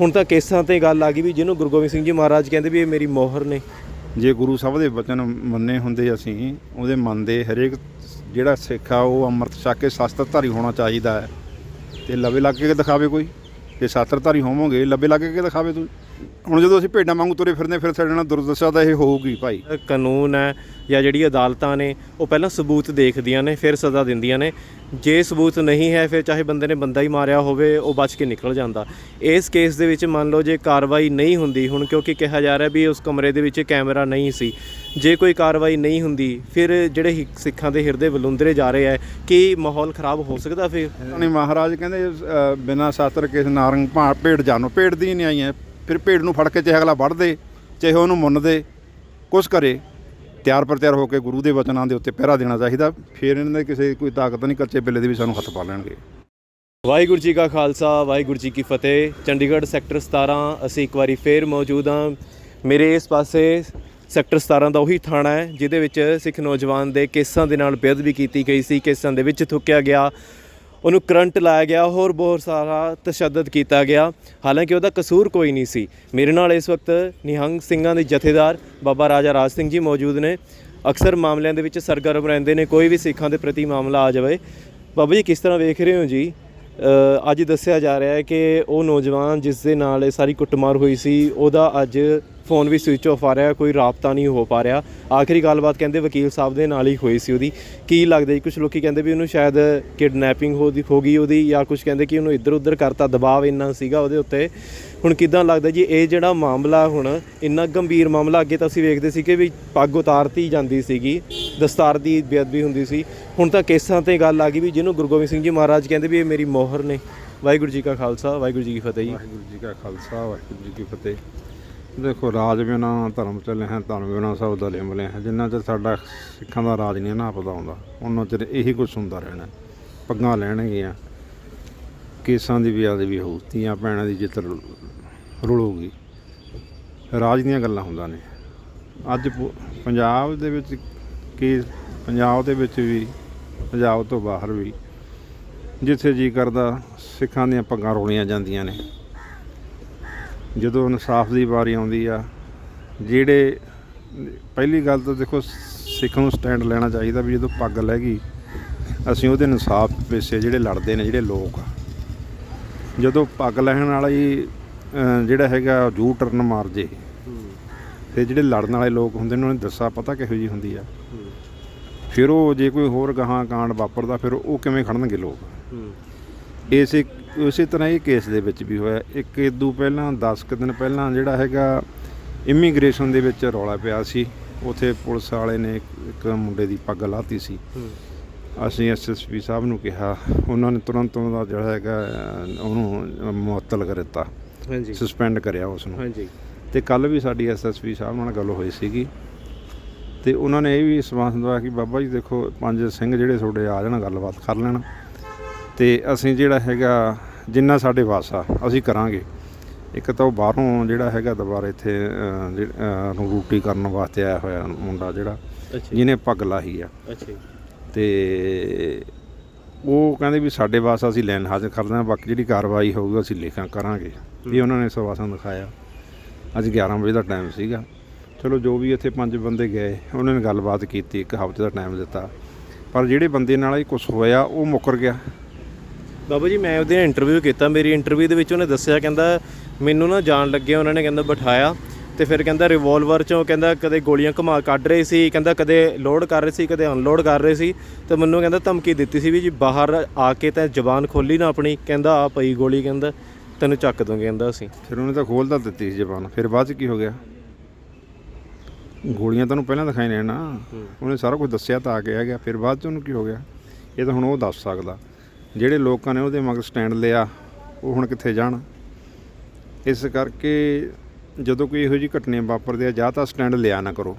ਹੁਣ ਤਾਂ ਕੇਸਾਂ ਤੇ ਗੱਲ ਆ ਗਈ ਵੀ ਜਿਹਨੂੰ ਗੁਰੂ ਗੋਬਿੰਦ ਸਿੰਘ ਜੀ ਮਹਾਰਾਜ ਕਹਿੰਦੇ ਵੀ ਇਹ ਮੇਰੀ ਮੋਹਰ ਨੇ। ਜੇ ਗੁਰੂ ਸਾਹਿਬ ਦੇ ਬਚਨ ਮੰਨੇ ਹੁੰਦੇ ਅਸੀਂ, ਉਹਦੇ ਮੰਨਦੇ ਹਰੇਕ ਜਿਹੜਾ ਸਿੱਖ ਆ, ਉਹ ਅੰਮ੍ਰਿਤ ਛਕ ਕੇ ਸ਼ਸਤਰਧਾਰੀ ਹੋਣਾ ਚਾਹੀਦਾ ਹੈ। ਤੇ ਲਵੇ ਲੱਗ ਕੇ ਦਿਖਾਵੇ ਕੋਈ? ਜੇ ਸ਼ਸਤਰਧਾਰੀ ਹੋਵੋਗੇ, ਲਵੇ ਲੱਗ ਕੇ ਦਿਖਾਵੇ ਤੂੰ ਹੁਣ ਜਦੋਂ ਅਸੀਂ ਭੇਡਾਂ ਵਾਂਗੂ ਤੁਰੇ ਫਿਰਦੇ ਫਿਰ ਸਾਡੇ ਨਾਲ ਦੁਰਦਸ਼ਾ ਤਾਂ ਇਹ ਹੋਊਗੀ ਭਾਈ। ਕਾਨੂੰਨ ਹੈ ਜਾਂ ਜਿਹੜੀ ਅਦਾਲਤਾਂ ਨੇ ਉਹ ਪਹਿਲਾਂ ਸਬੂਤ ਦੇਖਦੀਆਂ ਨੇ ਫਿਰ ਸਜ਼ਾ ਦਿੰਦੀਆਂ ਨੇ। ਜੇ ਸਬੂਤ ਨਹੀਂ ਹੈ ਫਿਰ ਚਾਹੇ ਬੰਦੇ ਨੇ ਬੰਦਾ ਹੀ ਮਾਰਿਆ ਹੋਵੇ ਉਹ ਬਚ ਕੇ ਨਿਕਲ ਜਾਂਦਾ। ਇਸ ਕੇਸ ਦੇ ਵਿੱਚ ਮੰਨ ਲਓ ਜੇ ਕਾਰਵਾਈ ਨਹੀਂ ਹੁੰਦੀ ਹੁਣ ਕਿਉਂਕਿ ਕਿਹਾ ਜਾ ਰਿਹਾ ਵੀ ਉਸ ਕਮਰੇ ਦੇ ਵਿੱਚ ਕੈਮਰਾ ਨਹੀਂ ਸੀ। ਜੇ ਕੋਈ ਕਾਰਵਾਈ ਨਹੀਂ ਹੁੰਦੀ ਫਿਰ ਜਿਹੜੇ ਹੀ ਸਿੱਖਾਂ ਦੇ ਹਿਰਦੇ ਬਲੁੰਦਰੇ ਜਾ ਰਹੇ ਹੈ ਕਿ ਮਾਹੌਲ ਖਰਾਬ ਹੋ ਸਕਦਾ ਫਿਰ? ਨਹੀਂ ਮਹਾਰਾਜ ਕਹਿੰਦੇ ਬਿਨਾਂ ਸ਼ਾਸਤਰ ਕਿਸ ਨਾਰੰਗ ਭਾ ਭੇਡ ਜਾਨੋ ਭੇਡ ਦੀ ਨਹੀਂ ਆਈਆਂ ਫਿਰ ਭੇਡ ਨੂੰ ਫੜ ਕੇ ਚਾਹੇ ਅਗਲਾ ਵੱਢ ਦੇ, ਚਾਹੇ ਉਹਨੂੰ ਮੁੰਨ ਦੇ, ਕੁਛ ਕਰੇ, ਤਿਆਰ ਪਰ ਤਿਆਰ ਹੋ ਕੇ ਗੁਰੂ ਦੇ ਵਚਨਾਂ ਦੇ ਉੱਤੇ ਪਹਿਰਾ ਦੇਣਾ ਚਾਹੀਦਾ, ਫਿਰ ਇਹਨਾਂ ਦੇ ਕਿਸੇ ਕੋਈ ਤਾਕਤ ਨਹੀਂ, ਕੱਚੇ ਬਿੱਲੇ ਦੇ ਵੀ ਸਾਨੂੰ ਹੱਥ ਪਾ ਲੈਣਗੇ। ਵਾਹਿਗੁਰੂ ਜੀ ਕਾ ਖਾਲਸਾ, ਵਾਹਿਗੁਰੂ ਜੀ ਕੀ ਫਤਿਹ। ਚੰਡੀਗੜ੍ਹ ਸੈਕਟਰ 17 ਅਸੀਂ ਇੱਕ ਵਾਰੀ ਫੇਰ ਮੌਜੂਦ ਹਾਂ। ਮੇਰੇ ਇਸ ਪਾਸੇ ਸੈਕਟਰ 17 ਦਾ ਉਹੀ ਥਾਣਾ ਹੈ, ਜਿਹਦੇ ਵਿੱਚ ਸਿੱਖ ਨੌਜਵਾਨ ਦੇ ਕੇਸਾਂ ਦੇ ਨਾਲ ਬੇਅਦਬੀ ਕੀਤੀ ਗਈ ਸੀ, ਕੇਸਾਂ ਦੇ ਵਿੱਚ ਥੁੱਕਿਆ ਗਿਆ। ਉਹਨੂੰ ਕਰੰਟ ਲਾਇਆ ਗਿਆ, ਹੋਰ ਬਹੁਤ ਸਾਰਾ ਤਸ਼ੱਦਦ ਕੀਤਾ ਗਿਆ। ਹਾਲਾਂਕਿ ਉਹਦਾ ਕਸੂਰ ਕੋਈ ਨਹੀਂ ਸੀ। ਮੇਰੇ ਨਾਲ ਇਸ ਵਕਤ ਨਿਹੰਗ ਸਿੰਘਾਂ ਦੇ ਜਥੇਦਾਰ ਬਾਬਾ ਰਾਜਾ ਰਾਜ ਸਿੰਘ ਜੀ ਮੌਜੂਦ ਨੇ। ਅਕਸਰ ਮਾਮਲਿਆਂ ਦੇ ਵਿੱਚ ਸਰਗਰਮ ਰਹਿੰਦੇ ਨੇ, ਕੋਈ ਵੀ ਸਿੱਖਾਂ ਦੇ ਪ੍ਰਤੀ ਮਾਮਲਾ ਆ ਜਾਵੇ। ਬਾਬਾ ਜੀ, ਕਿਸ ਤਰ੍ਹਾਂ ਵੇਖ ਰਹੇ ਹੋ ਜੀ? ਅੱਜ ਦੱਸਿਆ ਜਾ ਰਿਹਾ ਹੈ ਕਿ ਉਹ ਨੌਜਵਾਨ ਜਿਸ ਦੇ ਨਾਲ ਇਹ ਸਾਰੀ ਕੁੱਟਮਾਰ ਹੋਈ ਸੀ, ਉਹਦਾ ਅੱਜ ਫੋਨ ਵੀ ਸਵਿਚ ਆਫ ਆ ਰਿਹਾ, ਕੋਈ ਰਾਬਤਾ ਨਹੀਂ ਹੋ ਪਾ ਰਿਹਾ। ਆਖਰੀ ਗੱਲਬਾਤ ਕਹਿੰਦੇ ਵਕੀਲ ਸਾਹਿਬ ਦੇ ਨਾਲ ਹੀ ਹੋਈ ਸੀ ਉਹਦੀ। ਕੀ ਲੱਗਦਾ ਜੀ ਕੁਝ ਲੋਕੀ ਕਹਿੰਦੇ ਵੀ ਉਹਨੂੰ ਸ਼ਾਇਦ ਕਿਡਨੈਪਿੰਗ ਹੋ ਹੋ ਗਈ ਉਹਦੀ, ਜਾਂ ਕੁਝ ਕਹਿੰਦੇ ਕਿ ਉਹਨੂੰ ਇੱਧਰ ਉੱਧਰ ਕਰਤਾ, ਦਬਾਅ ਇੰਨਾ ਸੀਗਾ ਉਹਦੇ ਉੱਤੇ। ਹੁਣ ਕਿਦਾਂ ਲੱਗਦਾ ਜੀ? ਇਹ ਜਿਹੜਾ ਮਾਮਲਾ ਹੁਣ ਇੰਨਾ ਗੰਭੀਰ ਮਾਮਲਾ, ਅੱਗੇ ਤਾਂ ਅਸੀਂ ਵੇਖਦੇ ਸੀ ਕਿ ਵੀ ਪੱਗ ਉਤਾਰਤੀ ਜਾਂਦੀ ਸੀਗੀ, ਦਸਤਾਰ ਦੀ ਬੇਅਦਬੀ ਹੁੰਦੀ ਸੀ। ਹੁਣ ਤਾਂ ਕੇਸਾਂ ਤੇ ਗੱਲ ਆ ਗਈ ਵੀ ਜਿਹਨੂੰ ਗੁਰੂ ਗੋਬਿੰਦ ਸਿੰਘ ਜੀ ਮਹਾਰਾਜ ਕਹਿੰਦੇ ਵੀ ਇਹ ਮੇਰੀ ਮੋਹਰ ਨੇ। ਵਾਹਿਗੁਰੂ ਜੀ ਕਾ ਖਾਲਸਾ, ਵਾਹਿਗੁਰੂ ਜੀ ਕੀ ਫਤਿਹ ਜੀ। ਵਾਹਿਗੁਰੂ ਜੀ ਕਾ ਖਾਲਸਾ, ਵਾਹਿਗੁਰੂ ਜੀ ਕੀ ਫਤਿਹ। ਦੇਖੋ, ਰਾਜ ਬਿਨਾ ਧਰਮ ਚੱਲੇ ਹੈ ਧਰਮ ਬਿਨਾ ਸਭ ਦਲੇ ਮਲੇ ਹੈ ਜਿੰਨਾ ਚਿਰ ਸਾਡਾ ਸਿੱਖਾਂ ਦਾ ਰਾਜ ਨਹੀਂ ਨਾ ਪਤਾ ਆਉਂਦਾ, ਉਹਨਾਂ ਚਿਰ ਇਹੀ ਕੁਝ ਹੁੰਦਾ ਰਹਿਣਾ। ਪੱਗਾਂ ਲੈਣਗੀਆਂ, ਕੇਸਾਂ ਦੀ ਵੀ ਵੀ ਹੋਊ, ਧੀਆਂ ਭੈਣਾਂ ਦੀ ਜਿੱਤ ਰੁਲੂਗੀ। ਰਾਜ ਦੀਆਂ ਗੱਲਾਂ ਹੁੰਦਾ ਨੇ। ਅੱਜ ਪੁ- ਪੰਜਾਬ ਦੇ ਵਿੱਚ ਕੀ, ਪੰਜਾਬ ਦੇ ਵਿੱਚ ਵੀ, ਪੰਜਾਬ ਤੋਂ ਬਾਹਰ ਵੀ ਜਿੱਥੇ ਜੀ ਕਰਦਾ ਸਿੱਖਾਂ ਦੀਆਂ ਪੱਗਾਂ ਰੋਲੀਆਂ ਜਾਂਦੀਆਂ ਨੇ। ਜਦੋਂ ਇਨਸਾਫ ਦੀ ਵਾਰੀ ਆਉਂਦੀ ਆ, ਜਿਹੜੇ, ਪਹਿਲੀ ਗੱਲ ਤਾਂ ਦੇਖੋ ਸਿੱਖ ਨੂੰ ਸਟੈਂਡ ਲੈਣਾ ਚਾਹੀਦਾ ਵੀ ਜਦੋਂ ਪੱਗ ਲੈ ਗਈ, ਅਸੀਂ ਉਹਦੇ ਇਨਸਾਫ ਪਿੱਛੇ ਜਿਹੜੇ ਲੜਦੇ ਨੇ, ਜਿਹੜੇ ਲੋਕ ਆ। ਜਦੋਂ ਪੱਗ ਲੈਣ ਵਾਲਾ ਹੀ ਜਿਹੜਾ ਹੈਗਾ ਜੂ ਟਰਨ ਮਾਰ ਜੇ। ਫਿਰ ਜਿਹੜੇ ਲੜਨ ਵਾਲੇ ਲੋਕ ਹੁੰਦੇ ਨੇ, ਉਹਨਾਂ ਨੂੰ ਦੱਸਾ ਪਤਾ ਕਿਹੋ ਜੀ ਹੁੰਦੀ ਆ। ਫਿਰ ਉਹ ਜੇ ਕੋਈ ਹੋਰ ਗਾਹਾਂ ਕਾਂਡ ਵਾਪਰਦਾ, ਫਿਰ ਉਹ ਕਿਵੇਂ ਖੜਨਗੇ ਲੋਕ? ਇਸੇ ਉਸੇ ਤਰ੍ਹਾਂ ਇਹ ਕੇਸ ਦੇ ਵਿੱਚ ਵੀ ਹੋਇਆ। ਇੱਕ ਇਦੋਂ ਪਹਿਲਾਂ 10 ਕੁ ਦਿਨ ਪਹਿਲਾਂ ਜਿਹੜਾ ਹੈਗਾ ਇਮੀਗ੍ਰੇਸ਼ਨ ਦੇ ਵਿੱਚ ਰੌਲਾ ਪਿਆ ਸੀ। ਉਥੇ ਪੁਲਿਸ ਵਾਲੇ ਨੇ ਇੱਕ- ਮੁੰਡੇ ਦੀ ਪੱਗ ਲਾਤੀ ਸੀ। ਅਸੀਂ ਐਸਐਸਪੀ ਸਾਹਿਬ ਨੂੰ ਕਿਹਾ। ਉਹਨਾਂ ਨੇ ਤੁਰੰਤ ਉਹਦਾ ਜਿਹੜਾ ਹੈਗਾ ਉਹਨੂੰ ਮੁਅੱਤਲ ਕਰ ਦਿੱਤਾ। ਹਾਂਜੀ। ਸਸਪੈਂਡ ਕਰਿਆ ਉਸ ਨੂੰ ਹਾਂਜੀ। ਤੇ ਕੱਲ ਵੀ ਸਾਡੀ ਐਸਐਸਪੀ ਸਾਹਿਬ ਨਾਲ ਗੱਲ ਹੋਈ ਸੀਗੀ। ਤੇ ਉਹਨਾਂ ਨੇ ਇਹ ਵੀ ਸਵਾਸ ਦਵਾਇਆ ਕਿ ਬਾਬਾ ਜੀ ਦੇਖੋ ਪੰਜ ਸਿੰਘ ਜਿਹੜੇ ਤੁਹਾਡੇ ਆ ਜਾਣ ਗੱਲਬਾਤ ਕਰ ਲੈਣ। ਤੇ ਅਸੀਂ ਜਿਹੜਾ ਹੈਗਾ ਜਿੰਨਾ ਸਾਡੇ ਵਾਸ ਆ ਅਸੀਂ ਕਰਾਂਗੇ। ਇੱਕ ਤਾਂ ਉਹ ਬਾਹਰੋਂ ਜਿਹੜਾ ਹੈਗਾ ਦੁਬਾਰਾ ਇੱਥੇ ਰੂਟੀ ਕਰਨ ਵਾਸਤੇ ਆਇਆ ਹੋਇਆ ਮੁੰਡਾ ਜਿਹੜਾ ਜਿਹਨੇ ਪੱਗ ਲਾਹੀ ਆ। ਅੱਛਾ। ਤੇ ਉਹ ਕਹਿੰਦੇ ਵੀ ਸਾਡੇ ਵਾਸਤੇ ਅਸੀਂ ਲੈਣ ਹਾਜ਼ਰ ਕਰਦੇ ਹਾਂ ਬਾਕੀ ਜਿਹੜੀ ਕਾਰਵਾਈ ਹੋਊਗੀ ਅਸੀਂ ਲਿਖਾਂ ਕਰਾਂਗੇ। ਵੀ ਉਹਨਾਂ ਨੇ ਸਵਾਸਾਂ ਦਿਖਾਇਆ। ਅੱਜ 11 ਵਜੇ ਦਾ ਟਾਈਮ ਸੀਗਾ। ਚਲੋ, ਜੋ ਵੀ ਇੱਥੇ ਪੰਜ ਬੰਦੇ ਗਏ, ਉਹਨਾਂ ਨੇ ਗੱਲਬਾਤ ਕੀਤੀ, ਇੱਕ ਹਫ਼ਤੇ ਦਾ ਟਾਈਮ ਦਿੱਤਾ। ਪਰ ਜਿਹੜੇ ਬੰਦੇ ਨਾਲ ਇਹ ਕੁਝ ਹੋਇਆ, ਉਹ ਮੁੱਕਰ ਗਿਆ। ਬਾਬਾ ਜੀ, ਮੈਂ ਉਹਦੇ ਇੰਟਰਵਿਊ ਕੀਤਾ। ਮੇਰੀ ਇੰਟਰਵਿਊ ਦੇ ਵਿੱਚ ਉਹਨੇ ਦੱਸਿਆ, ਕਹਿੰਦਾ ਮੈਨੂੰ ਨਾ ਜਾਣ ਲੱਗਿਆ। ਉਹਨਾਂ ਨੇ ਕਹਿੰਦਾ ਬਿਠਾਇਆ। ਤੇ ਫਿਰ ਕਹਿੰਦਾ ਰਿਵਾਲਵਰ ਚੋਂ ਕਹਿੰਦਾ ਕਦੇ ਗੋਲੀਆਂ ਘੁਮਾ ਕੱਢ ਰਹੇ ਸੀ, ਕਹਿੰਦਾ ਕਦੇ ਲੋਡ ਕਰ ਰਹੇ ਸੀ, ਕਦੇ ਅਨਲੋਡ ਕਰ ਰਹੇ ਸੀ, ਤੇ ਮੈਨੂੰ ਕਹਿੰਦਾ ਧਮਕੀ ਦਿੱਤੀ ਸੀ ਵੀ ਜੀ ਬਾਹਰ ਆ ਕੇ ਤਾਂ ਜ਼ਬਾਨ ਖੋਲੀ ਨਾ ਆਪਣੀ, ਕਹਿੰਦਾ ਆ ਪਈ ਗੋਲੀ ਕਹਿੰਦਾ, ਤੈਨੂੰ ਚੱਕ ਦੋਗੇ ਕਹਿੰਦਾ ਅਸੀਂ। ਫਿਰ ਉਹਨੇ ਤਾਂ ਖੋਲ੍ਹ ਤਾਂ ਦਿੱਤੀ ਸੀ ਜ਼ਬਾਨ, ਫਿਰ ਬਾਅਦ ਚ ਕੀ ਹੋ ਗਿਆ? ਗੋਲੀਆਂ ਤੁਹਾਨੂੰ ਪਹਿਲਾਂ ਦਿਖਾਈ ਨੇ ਨਾ, ਉਹਨੇ ਸਾਰਾ ਕੁਝ ਦੱਸਿਆ ਤਾਂ ਆ ਕੇ ਆ ਗਿਆ, ਫਿਰ ਬਾਅਦ ਚ ਉਹਨੂੰ ਕੀ ਹੋ ਗਿਆ? ਇਹ ਤਾਂ ਹੁਣ ਉਹ ਦੱਸ ਸਕਦਾ, ਜਿਹੜੇ ਲੋਕਾਂ ਨੇ ਉਹਦੇ ਮਗਰ ਸਟੈਂਡ ਲਿਆ, ਉਹ ਹੁਣ ਕਿੱਥੇ ਜਾਣ? ਇਸ ਕਰਕੇ ਜਦੋਂ ਕੋਈ ਇਹੋ ਜਿਹੀ ਘਟਨਾ ਵਾਪਰਦੇ ਆ, ਜਾਂ ਤਾਂ ਸਟੈਂਡ ਲਿਆ ਨਾ ਕਰੋ।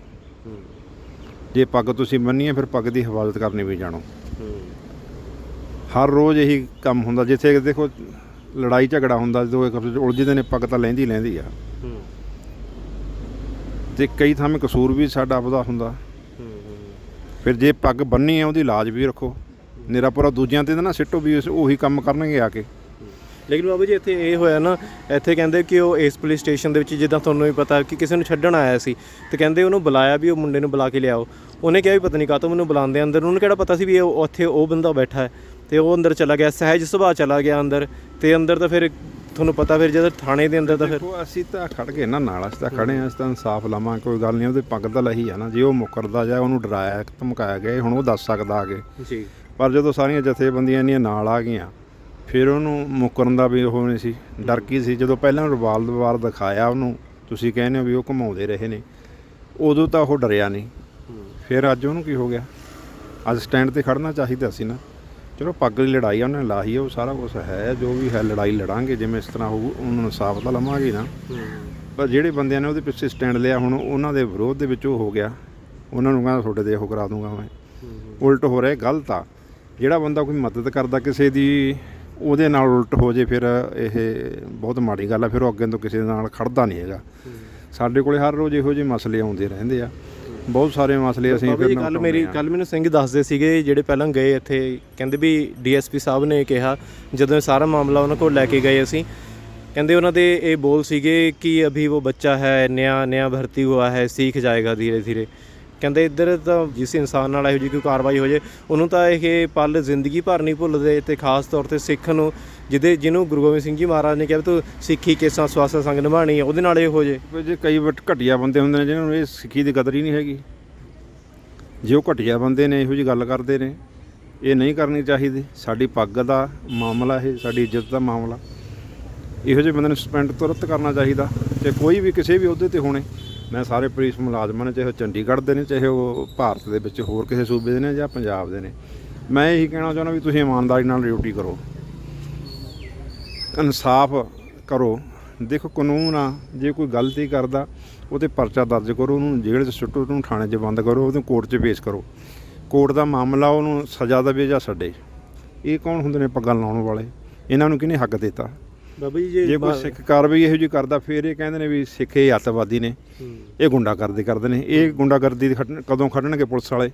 ਜੇ ਪੱਗ ਤੁਸੀਂ ਬੰਨੀ ਹੈ ਫਿਰ ਪੱਗ ਦੀ ਹਿਫਾਜ਼ਤ ਕਰਨੀ ਵੀ ਜਾਣੋ। ਹਰ ਰੋਜ਼ ਇਹੀ ਕੰਮ ਹੁੰਦਾ, ਜਿੱਥੇ ਦੇਖੋ ਲੜਾਈ ਝਗੜਾ ਹੁੰਦਾ, ਜਦੋਂ ਇੱਕ ਉਲਝਦੇ ਨੇ, ਪੱਗ ਤਾਂ ਲੈਂਦੀ ਲੈਂਦੀ ਆ। ਤੇ ਕਈ ਥਾਵੇਂ ਕਸੂਰ ਵੀ ਸਾਡਾ ਆਪਦਾ ਹੁੰਦਾ। ਫਿਰ ਜੇ ਪੱਗ ਬੰਨੀ ਹੈ ਉਹਦੀ ਲਾਜ ਵੀ ਰੱਖੋ। ਨਿਰਾਪਰਾ ਦੂਜਿਆਂ ਤੇ ਨਾ ਸਿੱਟੋ ਵੀ, ਉਹੀ ਕੰਮ ਕਰਨਗੇ ਆ ਕੇ। ਲੇਕਿਨ ਬਾਬੂ ਜੀ ਇੱਥੇ ਇਹ ਹੋਇਆ ਨਾ ਇੱਥੇ ਕਹਿੰਦੇ ਕਿ ਉਹ ਇਸ ਪੁਲਿਸ ਸਟੇਸ਼ਨ ਦੇ ਵਿੱਚ ਜਿੱਦਾਂ ਤੁਹਾਨੂੰ ਵੀ ਪਤਾ ਕਿ ਕਿਸੇ ਨੂੰ ਛੱਡਣ ਆਇਆ ਸੀ ਤੇ ਕਹਿੰਦੇ ਉਹਨੂੰ ਬੁਲਾਇਆ ਵੀ ਉਹ ਮੁੰਡੇ ਨੂੰ ਬੁਲਾ ਕੇ ਲਿਆਓ। ਉਹਨੇ ਕਿਹਾ ਵੀ ਪਤਾ ਨਹੀਂ ਕਾਹਤੋਂ ਮੈਨੂੰ ਬੁਲਾਉਂਦੇ ਅੰਦਰ ਉਹਨੂੰ ਕਿਹੜਾ ਪਤਾ ਸੀ ਵੀ ਇਹ ਉੱਥੇ ਉਹ ਬੰਦਾ ਬੈਠਾ ਹੈ ਤੇ ਉਹ ਅੰਦਰ ਚਲਾ ਗਿਆ ਸਹਿਜ ਸੁਭਾਅ ਚਲਾ ਗਿਆ ਅੰਦਰ ਤੇ ਅੰਦਰ ਤਾਂ ਫਿਰ ਤੁਹਾਨੂੰ ਪਤਾ ਫਿਰ ਜਦੋਂ ਥਾਣੇ ਦੇ ਅੰਦਰ ਤਾਂ ਫਿਰ ਦੇਖੋ ਅਸੀਂ ਤਾਂ ਖੜ ਗਏ ਨਾ ਨਾਲ ਅਸੀਂ ਤਾਂ ਖੜੇ ਆ ਅਸੀਂ ਤਾਂ ਇਨਸਾਫ ਲਵਾਂ ਕੋਈ ਗੱਲ ਨਹੀਂ ਉਹਦੇ ਪੱਗ ਤਾਂ ਲਹੀ ਆ ਨਾ ਜੇ ਉਹ ਮੁਕਰਦਾ ਜਾਂ ਉਹਨੂੰ ਡਰਾਇਆ ਧਮਕਾਇਆ ਗਿਆ ਹੁਣ ਉਹ ਦੱਸ ਸਕਦਾ ਆ ਕੇ। ਜੀ। ਪਰ ਜਦੋਂ ਸਾਰੀਆਂ ਜਥੇਬੰਦੀਆਂ ਇੰਨੀਆਂ ਨਾਲ ਆ ਗਈਆਂ ਫਿਰ ਉਹਨੂੰ ਮੁਕਰਨ ਦਾ ਵੀ ਉਹ ਨਹੀਂ ਸੀ। ਡਰ ਕੀ ਸੀ? ਜਦੋਂ ਪਹਿਲਾਂ ਰਿਵਾਲਵਰ ਦਿਖਾਇਆ ਉਹਨੂੰ ਤੁਸੀਂ ਕਹਿੰਦੇ ਹੋ ਵੀ ਉਹ ਘਮਾਉਂਦੇ ਰਹੇ ਨੇ। ਉਦੋਂ ਤਾਂ ਉਹ ਡਰਿਆ ਨਹੀਂ। ਫਿਰ ਅੱਜ ਉਹਨੂੰ ਕੀ ਹੋ ਗਿਆ? ਅੱਜ ਸਟੈਂਡ ਤੇ ਖੜਨਾ ਚਾਹੀਦਾ ਸੀ ਨਾ। ਚਲੋ ਪੱਗ ਦੀ ਲੜਾਈ ਆ ਉਹਨੇ ਲਾਹੀ ਉਹ ਸਾਰਾ ਕੁਝ ਹੈ। ਜੋ ਵੀ ਹੈ ਲੜਾਈ ਲੜਾਂਗੇ ਜਿਵੇਂ ਇਸ ਤਰ੍ਹਾਂ ਹੋਊ ਉਹਨਾਂ ਨੂੰ ਸਾਫ਼ ਤਾਂ ਲਵਾਂਗੇ ਨਾ। ਪਰ ਜਿਹੜੇ ਬੰਦਿਆਂ ਨੇ ਉਹਦੇ ਪਿੱਛੇ ਸਟੈਂਡ ਲਿਆ ਹੁਣ ਉਹਨਾਂ ਦੇ ਵਿਰੋਧ ਦੇ ਵਿੱਚ ਉਹ ਹੋ ਗਿਆ। ਉਹਨਾਂ ਨੂੰ ਕਹਿੰਦਾ ਤੁਹਾਡੇ ਤੇ ਉਹ ਕਰਾ ਦੂੰਗਾ ਮੈਂ। ਉਲਟ ਹੋ ਰਿਹਾ ਗਲਤ ਆ। ਜਿਹੜਾ ਬੰਦਾ ਕੋਈ ਮਦਦ ਕਰਦਾ ਕਿਸੇ ਦੀ ਉਹਦੇ ਨਾਲ ਉਲਟ ਹੋ ਜੇ ਫਿਰ ਇਹ ਬਹੁਤ ਮਾੜੀ ਗੱਲ ਆ ਫਿਰ ਉਹ ਅੱਗੇ ਤੋਂ ਕਿਸੇ ਨਾਲ ਖੜਦਾ ਨਹੀਂ ਹੈਗਾ। ਸਾਡੇ ਕੋਲੇ ਹਰ ਰੋਜ਼ ਇਹੋ ਜਿਹੇ ਮਸਲੇ ਆਉਂਦੇ ਰਹਿੰਦੇ ਆ। ਬਹੁਤ ਸਾਰੇ ਮਸਲੇ ਅਸੀਂ ਫਿਰ ਕੱਲ ਮੇਰੀ ਕੱਲ ਮੈਨੂੰ ਸਿੰਘ ਦੱਸਦੇ ਸੀਗੇ ਜਿਹੜੇ ਪਹਿਲਾਂ ਗਏ ਇੱਥੇ ਕਹਿੰਦੇ ਵੀ ਡੀਐਸਪੀ ਸਾਹਿਬ ਨੇ ਕਿਹਾ ਜਦੋਂ ਸਾਰਾ ਮਾਮਲਾ ਉਹਨਾਂ ਕੋਲ ਲੈ ਕੇ ਗਏ ਅਸੀਂ ਕਹਿੰਦੇ ਉਹਨਾਂ ਦੇ ਇਹ ਬੋਲ ਸੀਗੇ ਕਿ ਅਭੀ ਉਹ ਬੱਚਾ ਹੈ ਨਿਆ ਨਿਆ ਭਰਤੀ ਹੁਆ ਹੈ सीख ਜਾਏਗਾ ਧੀਰੇ ਧੀਰੇ। ਕਹਿੰਦੇ ਇੱਧਰ ਤਾਂ ਜਿਸ ਇਨਸਾਨ ਨਾਲ ਇਹੋ ਜਿਹੀ ਕੋਈ ਕਾਰਵਾਈ ਹੋ ਜੇ, ਉਹਨੂੰ ਤਾਂ ਇਹ ਪਲ ਜ਼ਿੰਦਗੀ ਭਰ ਨਹੀਂ ਭੁੱਲਦੇ ਤੇ ਖਾਸ ਤੌਰ ਤੇ ਸਿੱਖ ਨੂੰ, ਜਿਹਦੇ ਜਿਹਨੂੰ ਗੁਰੂ ਗੋਬਿੰਦ ਸਿੰਘ ਜੀ ਮਹਾਰਾਜ ਨੇ ਕਿਹਾ ਵੀ ਤੂੰ ਸਿੱਖੀ ਕੇਸਾਂ ਸਵਾਸਾਂ ਸੰਗ ਨਿਭਾਣੀ ਹੈ ਉਹਦੇ ਨਾਲ ਇਹ ਹੋ ਜੇ। ਜੇ ਕਈ ਵਟ ਘਟੀਆ ਬੰਦੇ ਹੁੰਦੇ ਨੇ ਜਿਹਨਾਂ ਨੂੰ ਇਹ ਸਿੱਖੀ ਦੀ ਕਦਰ ਹੀ ਨਹੀਂ ਹੈਗੀ। ਜੇ ਉਹ ਘਟੀਆ ਬੰਦੇ ਨੇ, ਇਹੋ ਜੀ ਗੱਲ ਕਰਦੇ ਨੇ, ਇਹ ਨਹੀਂ ਕਰਨੀ ਚਾਹੀਦੀ। ਸਾਡੀ ਪੱਗ ਦਾ ਮਾਮਲਾ ਇਹ, ਸਾਡੀ ਇੱਜ਼ਤ ਦਾ ਮਾਮਲਾ। ਇਹੋ ਜਿਹੇ ਬੰਦੇ ਨੂੰ ਸਸਪੈਂਡ ਤੁਰੰਤ ਕਰਨਾ ਚਾਹੀਦਾ ਤੇ ਕੋਈ ਵੀ ਕਿਸੇ ਵੀ ਅਹੁਦੇ ਤੇ ਹੋਣੇ ਮੈਂ ਸਾਰੇ ਪੁਲਿਸ ਮੁਲਾਜ਼ਮਾਂ ਨੇ, ਚਾਹੇ ਉਹ ਚੰਡੀਗੜ੍ਹ ਦੇ ਨੇ, ਚਾਹੇ ਉਹ ਭਾਰਤ ਦੇ ਵਿੱਚ ਹੋਰ ਕਿਸੇ ਸੂਬੇ ਦੇ ਨੇ ਜਾਂ ਪੰਜਾਬ ਦੇ ਨੇ, ਮੈਂ ਇਹੀ ਕਹਿਣਾ ਚਾਹੁੰਦਾ ਵੀ ਤੁਸੀਂ ਇਮਾਨਦਾਰੀ ਨਾਲ ਡਿਊਟੀ ਕਰੋ। ਇਨਸਾਫ ਕਰੋ। ਦੇਖੋ, ਕਾਨੂੰਨ ਆ, ਜੇ ਕੋਈ ਗਲਤੀ ਕਰਦਾ ਉਹ ਤੇ ਪਰਚਾ ਦਰਜ ਕਰੋ, ਉਹਨੂੰ ਜੇਲ੍ਹ 'ਚ ਸੁੱਟੋ, ਉਹਨੂੰ ਥਾਣੇ 'ਚ ਬੰਦ ਕਰੋ, ਉਹਨੂੰ ਕੋਰਟ 'ਚ ਪੇਸ਼ ਕਰੋ। ਕੋਰਟ ਦਾ ਮਾਮਲਾ ਉਹਨੂੰ ਸਜ਼ਾ ਦੇਵੇ ਜਾਂ ਛੱਡੇ। ਇਹ ਕੌਣ ਹੁੰਦੇ ਨੇ? ਪੱਗਾਂ ਲਾਉਣ ਵਾਲੇ। ਇਹਨਾਂ ਨੂੰ ਕਿਹਨੇ ਹੱਕ ਦਿੱਤਾ? ਬਾਬਾ ਜੀ ਜੇ ਕੋਈ ਸਿੱਖ ਕਾਰਵਾਈ ਇਹੋ ਜਿਹੀ ਕਰਦਾ ਫਿਰ ਇਹ ਕਹਿੰਦੇ ਨੇ ਵੀ ਸਿੱਖ ਇਹ ਅੱਤਵਾਦੀ ਨੇ। ਇਹ ਗੁੰਡਾਗਰਦੀ ਕਰਦੇ ਨੇ। ਇਹ ਗੁੰਡਾਗਰਦੀ ਦੀ ਖੱਟਣ- ਕਦੋਂ ਖੜਨਗੇ ਪੁਲਿਸ ਵਾਲੇ?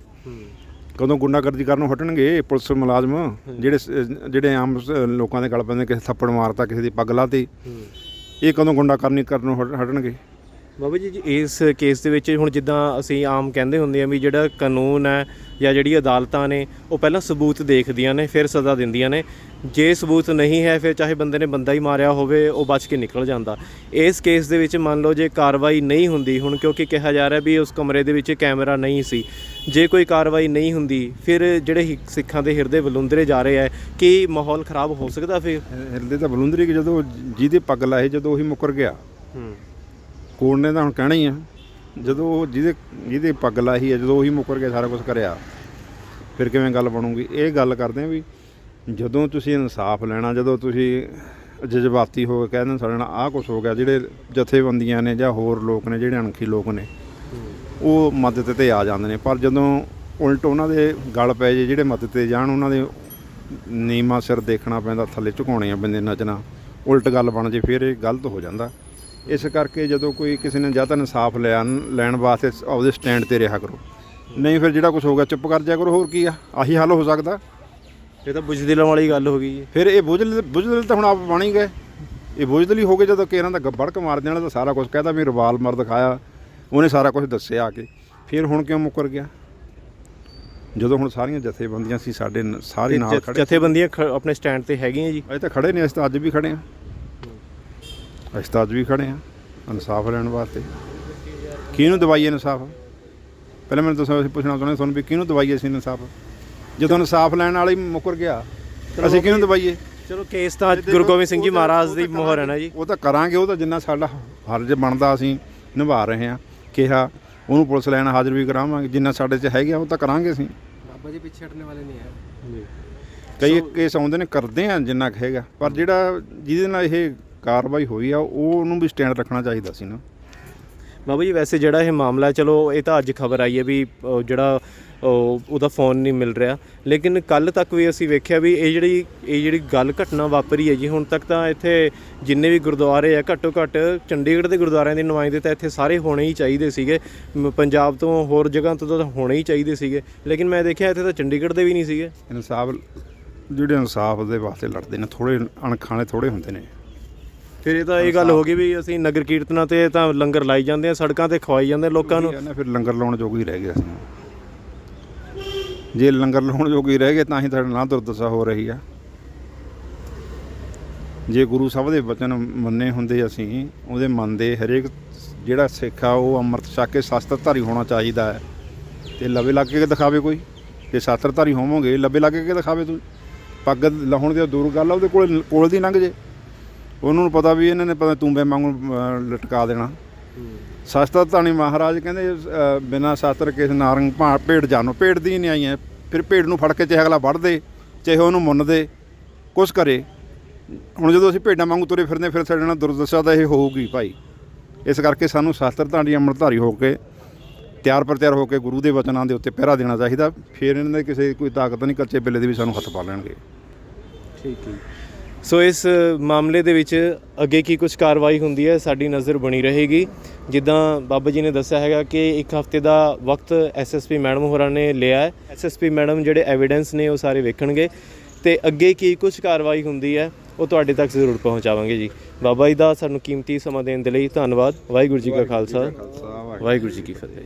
ਕਦੋਂ ਗੁੰਡਾਗਰਦੀ ਕਰਨੋਂ ਹਟਣਗੇ ਪੁਲਿਸ ਮੁਲਾਜ਼ਮ? ਜਿਹੜੇ ਸ- ਜਿਹੜੇ ਆਮ ਸ- ਲੋਕਾਂ ਦੇ ਗਲ ਪੈਂਦੇ ਕਿਸੇ ਥੱਪੜ ਮਾਰਤਾ ਕਿਸੇ ਦੀ ਪੱਗ ਲਾਤੀ ਇਹ ਕਦੋਂ ਗੁੰਡਾਗਰਦੀ ਕਰਨੋਂ ਹਟ- ਹਟਣਗੇ? ਬਾਬਾ ਜੀ ਜੀ, ਇਸ ਕੇਸ ਦੇ ਵਿੱਚ ਹੁਣ ਜਿੱਦਾਂ ਅਸੀਂ ਆਮ ਕਹਿੰਦੇ ਹੁੰਦੇ ਆ ਵੀ ਜਿਹੜਾ ਕਾਨੂੰਨ ਹੈ ਜਾਂ ਜਿਹੜੀ ਅਦਾਲਤਾਂ ਨੇ ਉਹ ਪਹਿਲਾਂ ਸਬੂਤ ਦੇਖਦੀਆਂ ਨੇ ਫਿਰ ਸਜ਼ਾ ਦਿੰਦੀਆਂ ਨੇ। ਜੇ ਸਬੂਤ ਨਹੀਂ ਹੈ ਫਿਰ ਚਾਹੇ ਬੰਦੇ ਨੇ ਬੰਦਾ ਹੀ ਮਾਰਿਆ ਹੋਵੇ ਉਹ ਬਚ ਕੇ ਨਿਕਲ ਜਾਂਦਾ। ਇਸ ਕੇਸ ਦੇ ਵਿੱਚ ਮੰਨ ਲਓ ਜੇ ਕਾਰਵਾਈ ਨਹੀਂ ਹੁੰਦੀ ਹੁਣ ਕਿਉਂਕਿ ਕਿਹਾ ਜਾ ਰਿਹਾ ਵੀ ਉਸ ਕਮਰੇ ਦੇ ਵਿੱਚ ਕੈਮਰਾ ਨਹੀਂ ਸੀ। ਜੇ ਕੋਈ ਕਾਰਵਾਈ ਨਹੀਂ ਹੁੰਦੀ ਫਿਰ ਜਿਹੜੇ ਹੀ ਸਿੱਖਾਂ ਦੇ ਹਿਰਦੇ ਬਲੁੰਦਰੇ ਜਾ ਰਹੇ ਆ ਕੀ ਮਾਹੌਲ ਖਰਾਬ ਹੋ ਸਕਦਾ ਫਿਰ? ਹਿਰਦੇ ਤਾਂ ਬਲੁੰਦਰੀ ਕਿ ਜਦੋਂ ਜਿਹਦੇ ਪੱਗ ਲਾਏ ਜਦੋਂ ਉਹੀ ਮੁੱਕਰ ਗਿਆ। ਕੋਰਟ ਨੇ ਤਾਂ ਹੁਣ ਕਹਿਣਾ ਹੀ ਆ। ਜਦੋਂ ਉਹ ਜਿਹਦੇ ਜਿਹਦੇ ਪੱਗ ਲਾਹੀ ਹੈ ਜਦੋਂ ਉਹੀ ਮੁੱਕਰ ਗਿਆ ਸਾਰਾ ਕੁਝ ਕਰਿਆ ਫਿਰ ਕਿਵੇਂ ਗੱਲ ਬਣੂਗੀ? ਇਹ ਗੱਲ ਕਰਦੇ ਆ ਵੀ ਜਦੋਂ ਤੁਸੀਂ ਇਨਸਾਫ ਲੈਣਾ, ਜਦੋਂ ਤੁਸੀਂ ਜਜ਼ਬਾਤੀ ਹੋ ਕੇ ਕਹਿੰਦੇ ਸਾਡੇ ਨਾਲ ਆਹ ਕੁਝ ਹੋ ਗਿਆ, ਜਿਹੜੇ ਜਥੇਬੰਦੀਆਂ ਨੇ ਜਾਂ ਹੋਰ ਲੋਕ ਨੇ, ਜਿਹੜੇ ਅਣਖੀ ਲੋਕ ਨੇ, ਉਹ ਮਦਦ ਤੇ ਆ ਜਾਂਦੇ ਨੇ। ਪਰ ਜਦੋਂ ਉਲਟ ਉਹਨਾਂ ਦੇ ਗਲ ਪੈ ਜੇ, ਜਿਹੜੇ ਮਦਦ ਤੇ ਜਾਣ, ਉਹਨਾਂ ਦੇ ਨੀਮਾ ਸਿਰ ਦੇਖਣਾ ਪੈਂਦਾ, ਥੱਲੇ ਝੁਕਾਉਣੇ ਪੈਂਦੇ ਨੱਚਣਾ ਉਲਟ ਗੱਲ ਬਣ ਜੇ, ਫਿਰ ਇਹ ਗਲਤ ਹੋ ਜਾਂਦਾ। ਇਸ ਕਰਕੇ ਜਦੋਂ ਕੋਈ ਕਿਸੇ ਨੇ ਜਾਂ ਤਾਂ ਇਨਸਾਫ ਲੈਣ ਲੈਣ ਵਾਸਤੇ ਆਪਦੇ ਸਟੈਂਡ ਤੇ ਰਿਹਾ ਕਰੋ। ਨਹੀਂ ਫਿਰ ਜਿਹੜਾ ਕੁਝ ਹੋ ਗਿਆ, ਚੁੱਪ ਕਰ ਜਾ ਕਰੋ, ਹੋਰ ਕੀ ਆ? ਆਹੀ ਹੱਲ ਹੋ ਸਕਦਾ। ਇਹ ਤਾਂ ਬੁਝਦਿਲਾਂ ਵਾਲੀ ਗੱਲ ਹੋ ਗਈ ਫਿਰ ਇਹ ਬੁਝਲ ਬੁਝਦਲ ਤਾਂ ਹੁਣ ਆਪ ਬਣ ਹੀ ਗਏ। ਇਹ ਬੁਝਦਲੀ ਹੋ ਗਏ ਜਦੋਂ ਕਿ ਇਹਨਾਂ ਦਾ ਗੱਬੜਕ ਮਾਰ ਦੇਣਾ ਤਾਂ ਸਾਰਾ ਕੁਝ ਕਹਿਦਾ ਵੀ ਰਿਵਾਲਵਰ ਦਿਖਾਇਆ ਉਹਨੇ ਸਾਰਾ ਕੁਝ ਦੱਸਿਆ ਆ ਕੇ। ਫਿਰ ਹੁਣ ਕਿਉਂ ਮੁੱਕਰ ਗਿਆ? ਜਦੋਂ ਹੁਣ ਸਾਰੀਆਂ ਜਥੇਬੰਦੀਆਂ ਸੀ ਸਾਡੇ ਸਾਰੇ ਨਾਲ ਖੜੇ ਜਥੇਬੰਦੀਆਂ ਆਪਣੇ ਸਟੈਂਡ ਤੇ ਹੈਗੀਆਂ ਜੀ। ਅਸੀਂ ਤਾਂ ਖੜੇ ਨੇ ਅਸੀਂ ਤਾਂ ਅੱਜ ਵੀ ਖੜੇ ਆ। ਅਸੀਂ ਤਾਂ ਅੱਜ ਵੀ ਖੜੇ ਆ ਇਨਸਾਫ ਲੈਣ ਵਾਸਤੇ। ਕਿਹਨੂੰ ਦਵਾਈਏ ਇਨਸਾਫ? ਪਹਿਲਾਂ ਮੈਨੂੰ ਅਸੀਂ ਪੁੱਛਣਾ ਚਾਹੁੰਦੇ ਤੁਹਾਨੂੰ ਵੀ ਕਿਹਨੂੰ ਦਵਾਈਏ ਅਸੀਂ ਇਨਸਾਫ? ਜਦੋਂ ਇਨਸਾਫ ਲੈਣ ਵਾਲਾ ਹੀ ਮੁੱਕਰ ਗਿਆ ਅਸੀਂ ਕਿਹਨੂੰ ਦਵਾਈਏ ਚਲੋ ਕੇਸ ਤਾਂ ਗੁਰੂ ਗੋਬਿੰਦ ਸਿੰਘ ਜੀ ਮਹਾਰਾਜ ਦੀ ਮੋਹਰ ਹੈ ਨਾ ਜੀ। ਉਹ ਤਾਂ ਕਰਾਂਗੇ ਉਹ ਤਾਂ ਜਿੰਨਾ ਸਾਡਾ ਫਰਜ਼ ਬਣਦਾ ਅਸੀਂ ਨਿਭਾ ਰਹੇ ਹਾਂ। ਕਿਹਾ ਉਹਨੂੰ ਪੁਲਿਸ ਲੈਣ ਹਾਜ਼ਰ ਵੀ ਕਰਾਵਾਂਗੇ ਜਿੰਨਾ ਸਾਡੇ 'ਚ ਹੈਗਾ ਉਹ ਤਾਂ ਕਰਾਂਗੇ ਅਸੀਂ। ਬਾਬਾ ਜੀ ਪਿੱਛੇ ਹਟਣੇ ਵਾਲੇ ਨਹੀਂ ਹੈ। ਕਈ ਕੇਸ ਆਉਂਦੇ ਨੇ ਕਰਦੇ ਆ ਜਿੰਨਾ ਕੁ ਹੈਗਾ ਪਰ ਜਿਹੜਾ ਜਿਹਦੇ ਨਾਲ ਇਹ ਕਾਰਵਾਈ ਹੋਈ ਆ ਉਹ ਉਹਨੂੰ ਵੀ ਸਟੈਂਡ ਰੱਖਣਾ ਚਾਹੀਦਾ ਸੀ ਨਾ। ਬਾਬਾ ਜੀ ਵੈਸੇ ਜਿਹੜਾ ਇਹ ਮਾਮਲਾ ਚਲੋ ਇਹ ਤਾਂ ਅੱਜ ਖਬਰ ਆਈ ਹੈ ਵੀ ਜਿਹੜਾ ਉਹਦਾ ਫੋਨ ਨਹੀਂ ਮਿਲ ਰਿਹਾ। ਲੇਕਿਨ ਕੱਲ ਤੱਕ ਵੀ ਅਸੀਂ ਵੇਖਿਆ ਵੀ ਇਹ ਜਿਹੜੀ ਇਹ ਜਿਹੜੀ ਗੱਲ ਘਟਨਾ ਵਾਪਰੀ ਹੈ ਜੀ ਹੁਣ ਤੱਕ ਤਾਂ ਇੱਥੇ ਜਿੰਨੇ ਵੀ ਗੁਰਦੁਆਰੇ ਆ ਘੱਟੋ ਘੱਟ ਚੰਡੀਗੜ੍ਹ ਦੇ ਗੁਰਦੁਆਰਿਆਂ ਦੇ ਨੁਮਾਇੰਦੇ ਤਾਂ ਇੱਥੇ ਸਾਰੇ ਹੋਣੇ ਹੀ ਚਾਹੀਦੇ ਸੀਗੇ। ਪੰਜਾਬ ਤੋਂ ਹੋਰ ਜਗ੍ਹਾ ਤੋਂ ਤਾਂ ਹੋਣੇ ਹੀ ਚਾਹੀਦੇ ਸੀਗੇ। ਲੇਕਿਨ ਮੈਂ ਦੇਖਿਆ ਇੱਥੇ ਤਾਂ ਚੰਡੀਗੜ੍ਹ ਦੇ ਵੀ ਨਹੀਂ ਸੀਗੇ। ਇਨਸਾਫ ਜਿਹੜੇ ਇਨਸਾਫ ਦੇ ਵਾਸਤੇ ਲੜਦੇ ਨੇ ਥੋੜੇ ਅਣਖਾਂ ਵਾਲੇ ਥੋੜੇ ਹੁੰਦੇ ਨੇ। ਫਿਰ ਇਹ ਤਾਂ ਇਹ ਗੱਲ ਹੋ ਗਈ ਵੀ ਅਸੀਂ ਨਗਰ ਕੀਰਤਨਾਂ ਤੇ ਤਾਂ ਲੰਗਰ ਲਾਈ ਜਾਂਦੇ ਆ ਸੜਕਾਂ ਤੇ ਖਵਾਈ ਜਾਂਦੇ ਲੋਕਾਂ ਨੂੰ ਫਿਰ ਲੰਗਰ ਲਾਉਣ ਜੋਗੇ ਹੀ ਰਹਿ ਗਏ ਅਸੀਂ। ਜੇ ਲੰਗਰ ਲਾਉਣ ਜੋਗੇ ਰਹਿ ਗਏ ਤਾਂ ਹੀ ਤੁਹਾਡੇ ਨਾਲ ਦੁਰਦਸ਼ਾ ਹੋ ਰਹੀ ਆ। ਜੇ ਗੁਰੂ ਸਾਹਿਬ ਦੇ ਵਚਨ ਮੰਨੇ ਹੁੰਦੇ ਅਸੀਂ, ਉਹਦੇ ਮੰਨਦੇ ਹਰੇਕ ਜਿਹੜਾ ਸਿੱਖ ਆ, ਉਹ ਅੰਮ੍ਰਿਤ ਛਕ ਕੇ ਸ਼ਸਤਰਧਾਰੀ ਹੋਣਾ ਚਾਹੀਦਾ ਹੈ। ਤੇ ਲਵੇ ਲੱਗ ਕੇ ਦਿਖਾਵੇ ਕੋਈ? ਜੇ ਸ਼ਸਤਰਧਾਰੀ ਹੋਵੋਗੇ, ਲਵੇ ਲੱਗ ਕੇ ਦਿਖਾਵੇ ਤੂੰ? ਪੱਗ ਲਾਉਣ ਦੀ ਦੂਰ ਗੱਲ ਆ, ਉਹਦੇ ਕੋਲ ਕੋਲ ਦੀ ਲੰਘ ਜੇ। ਉਹਨਾਂ ਨੂੰ ਪਤਾ ਵੀ ਇਹਨਾਂ ਨੇ ਪਤਾ ਤੂੰਬੇ ਵਾਂਗੂ ਲਟਕਾ ਦੇਣਾ। ਸ਼ਸਤਰ ਧਾਣੀ ਮਹਾਰਾਜ ਕਹਿੰਦੇ ਅਹ, ਬਿਨਾਂ ਸ਼ਸਤਰ ਕਿਸ ਨਾਰੰਗ ਭਾ ਭੇਡ ਜਾਨੋ ਭੇਡ ਦੀ ਨਿਆਈ ਹੈ ਫਿਰ ਭੇਡ ਨੂੰ ਫੜ ਕੇ ਚਾਹੇ ਅਗਲਾ ਵੜ ਦੇ ਚਾਹੇ ਉਹਨੂੰ ਮੁੰਨ ਦੇ ਕੁਛ ਕਰੇ। ਹੁਣ ਜਦੋਂ ਅਸੀਂ ਭੇਡਾਂ ਵਾਂਗੂ ਤੁਰੇ ਫਿਰਦੇ ਫਿਰ ਸਾਡੇ ਨਾਲ ਦੁਰਦਸ਼ਾ ਤਾਂ ਇਹ ਹੋਊਗੀ ਭਾਈ। ਇਸ ਕਰਕੇ ਸਾਨੂੰ ਸ਼ਸਤਰ ਧਾਣੀ ਅੰਮ੍ਰਿਤਧਾਰੀ ਹੋ ਕੇ ਤਿਆਰ ਪਰ ਤਿਆਰ ਹੋ ਕੇ ਗੁਰੂ ਦੇ ਵਚਨਾਂ ਦੇ ਉੱਤੇ ਪਹਿਰਾ ਦੇਣਾ ਚਾਹੀਦਾ। ਫਿਰ ਇਹਨਾਂ ਦੇ ਕਿਸੇ ਕੋਈ ਤਾਕਤ ਨਹੀਂ ਕੱਚੇ ਬਿੱਲੇ ਦੇ ਵੀ ਸਾਨੂੰ ਹੱਥ ਪਾ ਲੈਣਗੇ। ਠੀਕ ਹੈ ਸੋ ਇਸ uh, ਮਾਮਲੇ ਦੇ ਵਿੱਚ ਅੱਗੇ ਕੀ ਕੁਝ ਕਾਰਵਾਈ ਹੁੰਦੀ ਹੈ, ਸਾਡੀ ਨਜ਼ਰ ਬਣੀ ਰਹੇਗੀ। ਜਿੱਦਾਂ ਬਾਬਾ ਜੀ ਨੇ ਦੱਸਿਆ ਹੈਗਾ ਕਿ ਇੱਕ ਹਫ਼ਤੇ ਦਾ ਵਕਤ ਐਸਐਸਪੀ ਮੈਡਮ ਹੋਰਾਂ ਨੇ ਲਿਆ ਹੈ। ਐਸਐਸਪੀ ਮੈਡਮ ਜਿਹੜੇ ਐਵੀਡੈਂਸ ਨੇ, ਉਹ ਸਾਰੇ ਵੇਖਣਗੇ। ਤੇ ਅੱਗੇ ਕੀ ਕੁਝ ਕਾਰਵਾਈ ਹੁੰਦੀ ਹੈ, ਉਹ ਤੁਹਾਡੇ ਤੱਕ ਜ਼ਰੂਰ ਪਹੁੰਚਾਵਾਂਗੇ ਜੀ। ਬਾਬਾ ਜੀ ਦਾ ਸਾਨੂੰ ਕੀਮਤੀ ਸਮਾਂ ਦੇਣ ਦੇ ਲਈ ਧੰਨਵਾਦ। ਵਾਹਿਗੁਰੂ ਜੀ ਕਾ ਖਾਲਸਾ, ਵਾਹਿਗੁਰੂ ਜੀ ਕੀ ਫਤਿਹ।